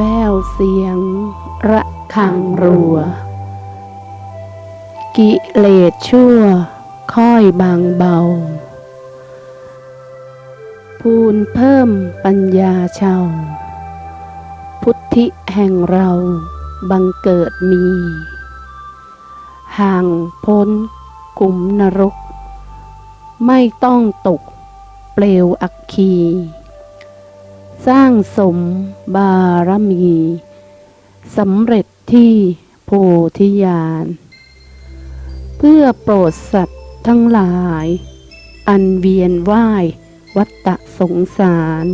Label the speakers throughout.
Speaker 1: ววเสียง ระฆังรัว กิเลสชั่ว ค่อยบางเบา พูนเพิ่มปัญญาชาวพุทธิแห่งเราบังเกิดมี ห่างพ้นกลุ่มนรก ไม่ต้องตกเปลวอักคี สร้างสมบารมีสำเร็จที่โพธิญาณ เพื่อโปรดสัตว์ทั้งหลาย อันเวียนว่ายวัฏสงสาร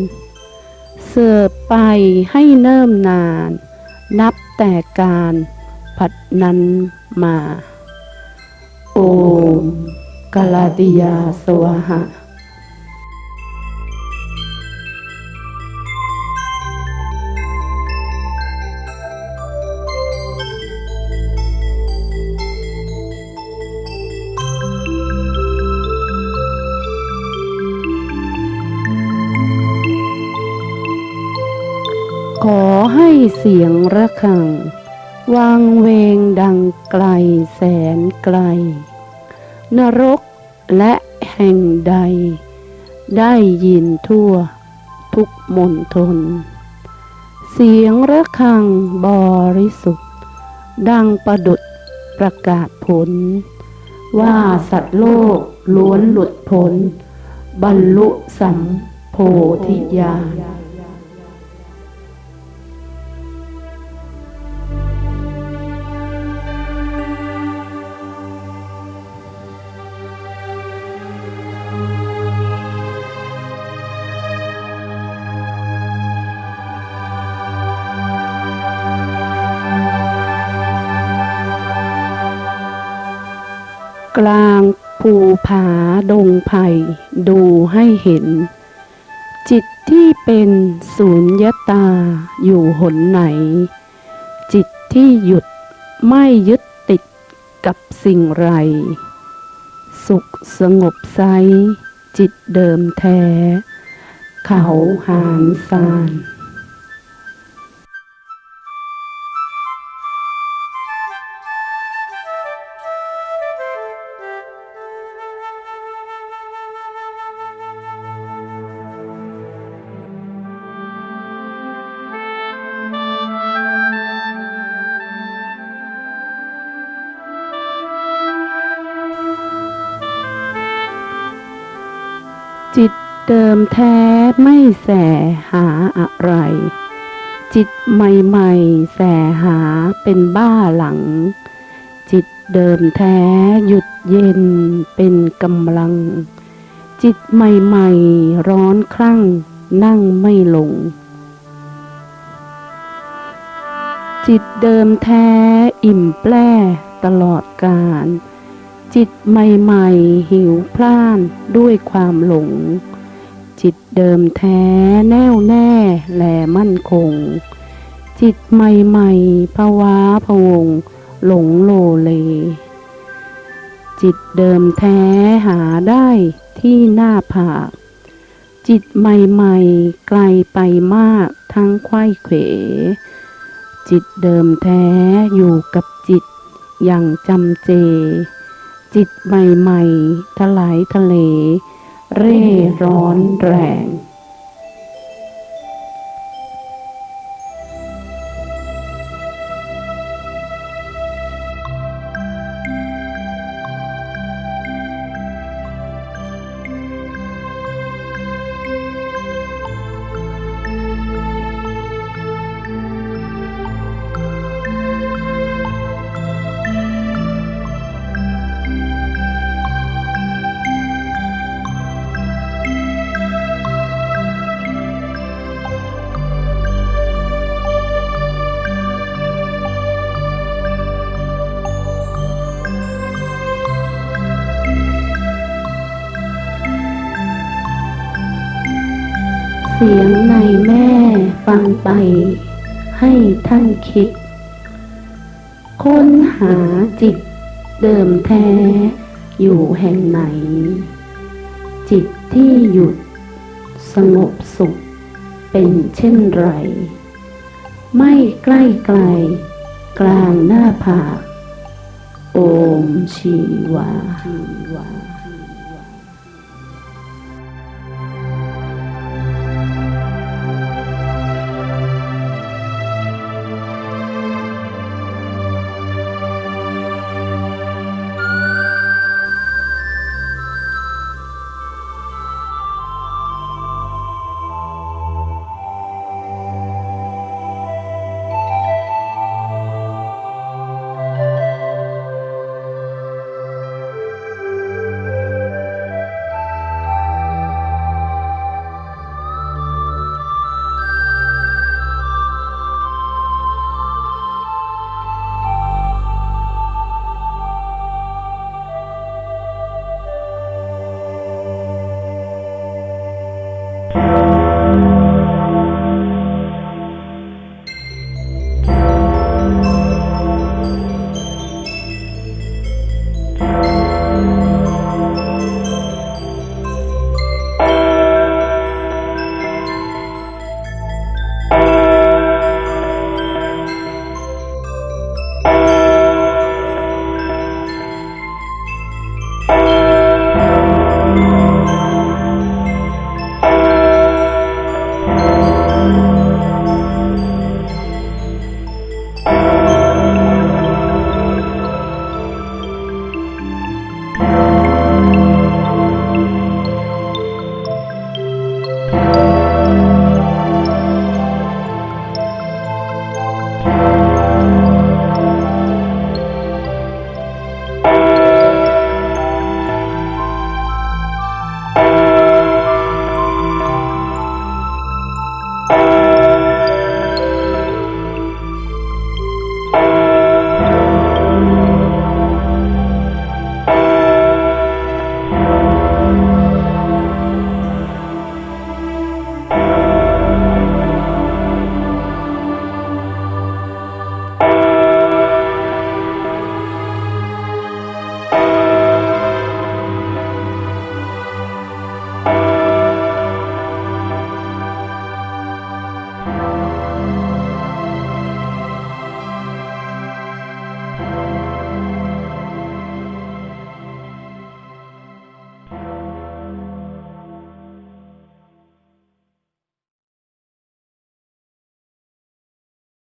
Speaker 1: เสืบไปให้เนิ่มนาน นับแต่การผัดนั้นมา โอมกาลาติยาสวหะ ให้เสียงระฆัง วางเวงดังไกลแสนไกล นรกและแห่งใด ได้ยินทั่ว ทุกมนทนเสียงระฆังบริสุทธิ์ ดังประดุดประกาศผล ว่าสัตว์โลกล้วนหลุดพ้นบรรลุสัมโพธิญาณ กลางภูผาดงไผ่ดูให้เห็น จิตที่เป็นศูนยตาอยู่หนไหน จิตที่หยุดไม่ยึดติดกับสิ่งไร สุขสงบไซจิตเดิมแท้ เขาหานซาน จิตเดิมแท้ไม่แสหาอะไร จิตใหม่ๆแสหาเป็นบ้าหลัง จิตเดิมแท้หยุดเย็นเป็นกำลัง จิตใหม่ๆร้อนคลั่งนั่งไม่ลง จิตเดิมแท้อิ่มแปร่ตลอดกาล จิตใหม่ๆ หิวพล่านด้วยความหลง จิตเดิมแท้แน่วแน่แลมั่นคง จิตใหม่ๆภาวะพวง หลงโลเล จิตเดิมแท้หาได้ที่หน้าผากจิตใหม่ๆ ไกลไปมากทั้งไข้เขว จิตเดิมแท้อยู่กับจิตอย่างจำเจ จิตใหม่ๆทลายทะเล เร่ร้อนแรง เสียงในแม่ฟังไป ให้ท่านคิด ค้นหาจิตเดิมแท้อยู่แห่งไหน จิตที่หยุดสงบสุขเป็นเช่นไร ไม่ใกล้ไกล กลางหน้าผาก โอมชีวาชีวา